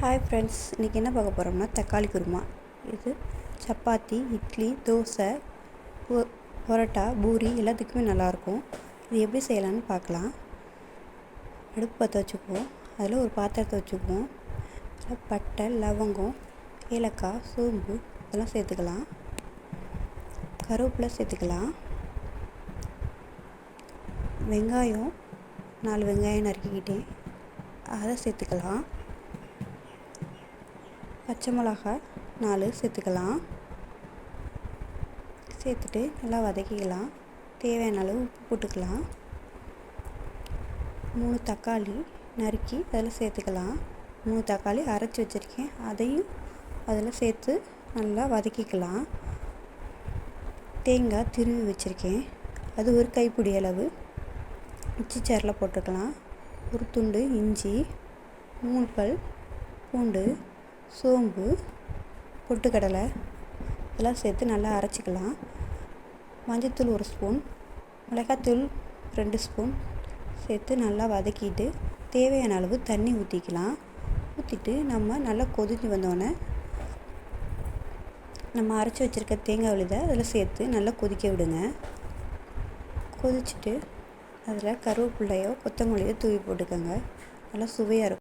Hi friends இன்றைக்கி என்ன பார்க்க போகிறோம்னா தக்காளி குருமா. இது சப்பாத்தி இட்லி தோசை பொ- பரோட்டா பூரி எல்லாத்துக்குமே நல்லாயிருக்கும். இது எப்படி செய்யலாம்னு பார்க்கலாம். அடுப்பு பற்ற வச்சுக்குவோம். அதில் ஒரு பாத்திரத்தை வச்சுக்குவோம். அதில் பட்டை லவங்கம் ஏலக்காய் சோம்பு இதெல்லாம் சேர்த்துக்கலாம். கருவேப்பிலை சேர்த்துக்கலாம். வெங்காயம் நாலு வெங்காயம் நறுக்கிக்கிட்டேன். அதை சேர்த்துக்கலாம். பச்சை மிளகாய் நாலு சேர்த்துக்கலாம். சேர்த்துட்டு நல்லா வதக்கிக்கலாம். தேவையான அளவு உப்பு போட்டுக்கலாம். மூணு தக்காளி நறுக்கி அதில் சேர்த்துக்கலாம். மூணு தக்காளி அரைச்சி வச்சுருக்கேன். அதையும் அதில் சேர்த்து நல்லா வதக்கிக்கலாம். தேங்காய் திருவி வச்சுருக்கேன். அது ஒரு கைப்பிடி அளவு. மிக்சி சேரில் போட்டுக்கலாம். ஒரு துண்டு இஞ்சி மூணு பல் பூண்டு சோம்பு பொட்டுக்கடலை இதெல்லாம் சேர்த்து நல்லா அரைச்சிக்கலாம். மஞ்சத்தூள் ஒரு ஸ்பூன் மிளகாத்தூள் ரெண்டு ஸ்பூன் சேர்த்து நல்லா வதக்கிட்டு தேவையான அளவு தண்ணி ஊற்றிக்கலாம் ஊற்றிட்டு நம்ம நல்லா கொதிஞ்சு வந்தோடனே நம்ம அரைச்சி வச்சுருக்க தேங்காய் விழுதை அதில் சேர்த்து நல்லா கொதிக்க விடுங்க. கொதிச்சுட்டு அதில் கருவேப்பிள்ளையோ கொத்தமல்லியோ தூவி போட்டுக்கோங்க. நல்லா சுவையாக இருக்கும்.